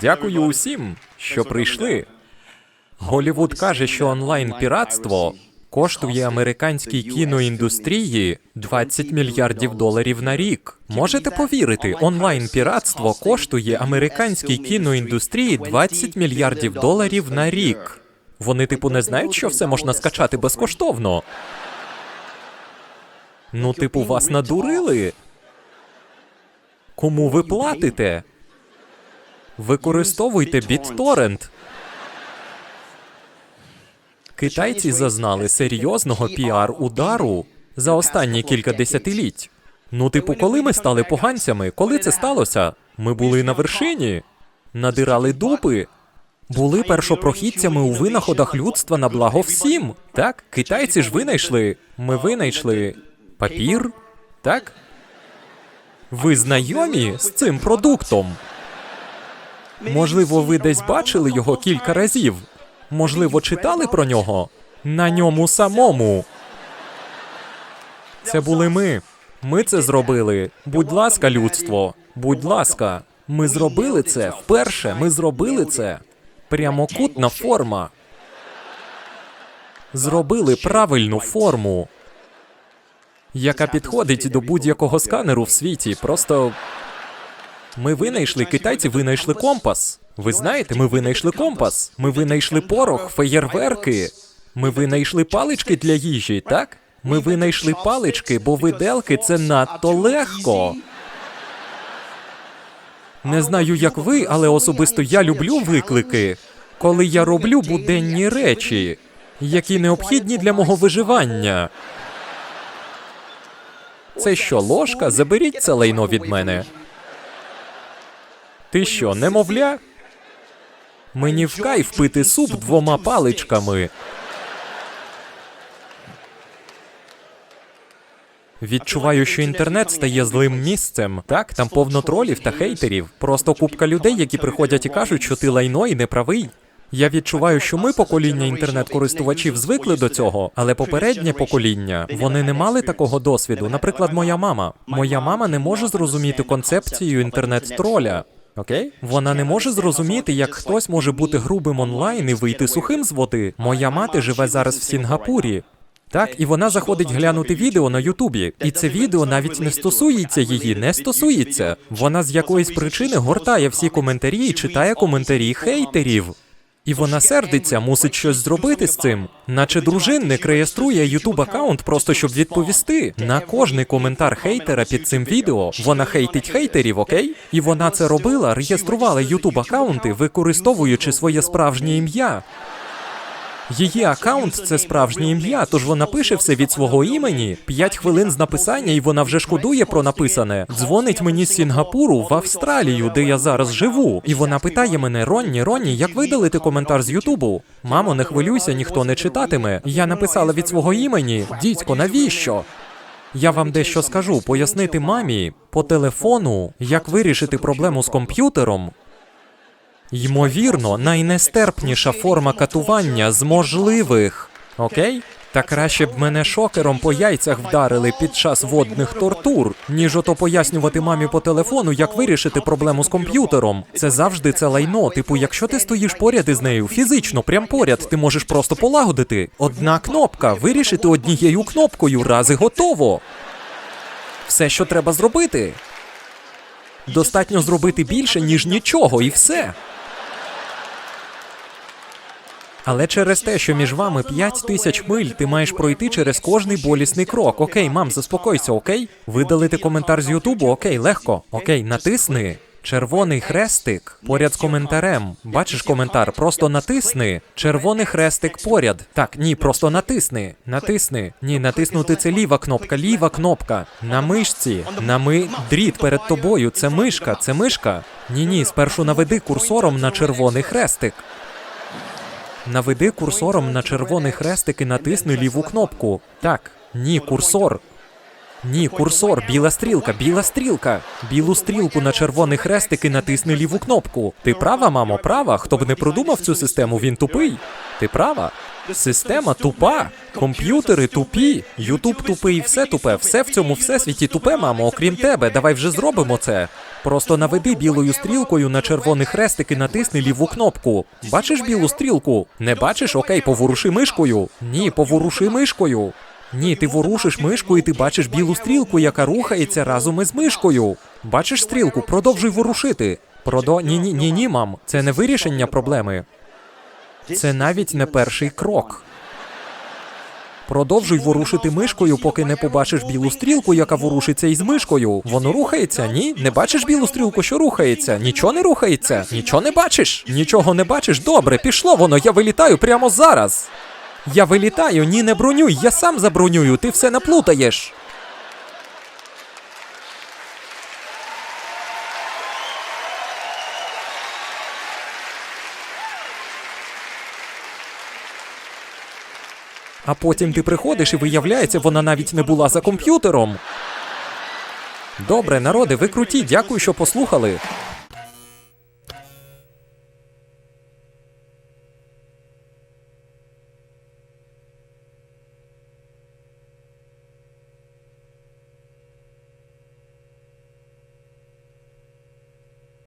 Дякую усім, що прийшли. Голівуд каже, що онлайн піратство коштує американській кіноіндустрії 20 мільярдів доларів на рік. Можете повірити, онлайн піратство коштує американській кіноіндустрії 20 мільярдів доларів на рік. Вони, типу, не знають, що все можна скачати безкоштовно. Ну, типу, вас надурили. Кому ви платите? Використовуйте BitTorrent. Китайці зазнали серйозного піар-удару за останні кілька десятиліть. Ну, типу, коли ми стали поганцями? Коли це сталося? Ми були на вершині, надирали дупи, були першопрохідцями у винаходах людства на благо всім. Так, китайці ж винайшли. Ми винайшли папір, так? Ви знайомі з цим продуктом? Можливо, ви десь бачили його кілька разів. Можливо, читали про нього на ньому самому. Це були ми. Ми це зробили. Будь ласка, людство. Будь ласка, ми зробили це вперше. Ми зробили це. Прямокутна форма. Зробили правильну форму, яка підходить до будь-якого сканеру в світі. Просто ми винайшли, китайці винайшли компас. Ви знаєте, ми винайшли компас. Ми винайшли порох, феєрверки. Ми винайшли палички для їжі, так? Ми винайшли палички, бо виделки це надто легко. Не знаю, як ви, але особисто я люблю виклики, коли я роблю буденні речі, які необхідні для мого виживання. Це що, ложка? Заберіть це лайно від мене. Ти що, немовля? Мені в кайф пити суп двома паличками. Відчуваю, що інтернет стає злим місцем. Так, там повно тролів та хейтерів. Просто купка людей, які приходять і кажуть, що ти лайно і неправий. Я відчуваю, що ми, покоління інтернет-користувачів, звикли до цього, але попереднє покоління вони не мали такого досвіду. Наприклад, моя мама. Моя мама не може зрозуміти концепцію інтернет-троля. Окей? Вона не може зрозуміти, як хтось може бути грубим онлайн і вийти сухим з води. Моя мати живе зараз в Сінгапурі. Так, і вона заходить глянути відео на Ютубі, і це відео навіть не стосується її, не стосується. Вона з якоїсь причини гортає всі коментарі і читає коментарі хейтерів. І вона сердиться, мусить щось зробити з цим. Наче дружинник реєструє youtube аккаунт просто щоб відповісти на кожний коментар хейтера під цим відео. Вона хейтить хейтерів, окей? І вона це робила, реєструвала youtube аккаунти, використовуючи своє справжнє ім'я. Її аккаунт це справжнє ім'я, тож вона пише все від свого імені. П'ять хвилин з написання, і вона вже шкодує про написане. Дзвонить мені з Сінгапуру в Австралію, де я зараз живу. І вона питає мене: Ронні, Ронні, як видалити коментар з Ютубу? Мамо, не хвилюйся, ніхто не читатиме. Я написала від свого імені. Дідько, навіщо? Я вам дещо скажу, пояснити мамі по телефону, як вирішити проблему з комп'ютером. Ймовірно, найнестерпніша форма катування з можливих. Окей? Та краще б мене шокером по яйцях вдарили під час водних тортур, ніж ото пояснювати мамі по телефону, як вирішити проблему з комп'ютером. Це завжди це лайно. Типу, якщо ти стоїш поряд із нею, фізично, прям поряд, ти можеш просто полагодити. Одна кнопка, вирішити однією кнопкою, раз і готово. Все, що треба зробити. Достатньо зробити більше, ніж нічого, і все. Але через те, що між вами 5 тисяч миль, ти маєш пройти через кожний болісний крок. Окей, мам, заспокойся, окей? Видалити коментар з Ютубу, окей, легко. Окей, натисни. Червоний хрестик поряд з коментарем. Бачиш коментар? Просто натисни. Червоний хрестик поряд. Так, ні, просто натисни. Натисни. Ні, натиснути це ліва кнопка, ліва кнопка. На мишці. На ми. Дріт перед тобою. Це мишка, це мишка. Ні, ні, спершу наведи курсором на червоний хрестик. Наведи курсором на червоний хрестик і натисни ліву кнопку. Так, ні, курсор. Ні, курсор, біла стрілка, біла стрілка. Білу стрілку на червоний хрестик і натисни ліву кнопку. Ти права, мамо, права. Хто б не продумав цю систему, він тупий. Ти права. Система тупа. Комп'ютери тупі. Ютуб тупий, все тупе. Все в цьому всесвіті тупе, мамо, окрім тебе. Давай вже зробимо це. Просто наведи білою стрілкою на червоний хрестик і натисни ліву кнопку. Бачиш білу стрілку? Не бачиш? Окей, поворуши мишкою. Ні, поворуши мишкою. Ні, ти ворушиш мишку і ти бачиш білу стрілку, яка рухається разом із мишкою. Бачиш стрілку, продовжуй ворушити. Продо ні, ні, ні, ні, мам. Це не вирішення проблеми. Це навіть не перший крок. Продовжуй ворушити мишкою, поки не побачиш білу стрілку, яка ворушиться із мишкою. Воно рухається? Ні? Не бачиш білу стрілку, що рухається? Нічого не рухається? Нічого не бачиш? Нічого не бачиш? Добре, пішло воно, я вилітаю прямо зараз. Я вилітаю, ні, не бронюй, я сам забронюю, ти все наплутаєш. А потім ти приходиш і виявляється, вона навіть не була за комп'ютером. Добре, народи, ви круті, дякую, що послухали.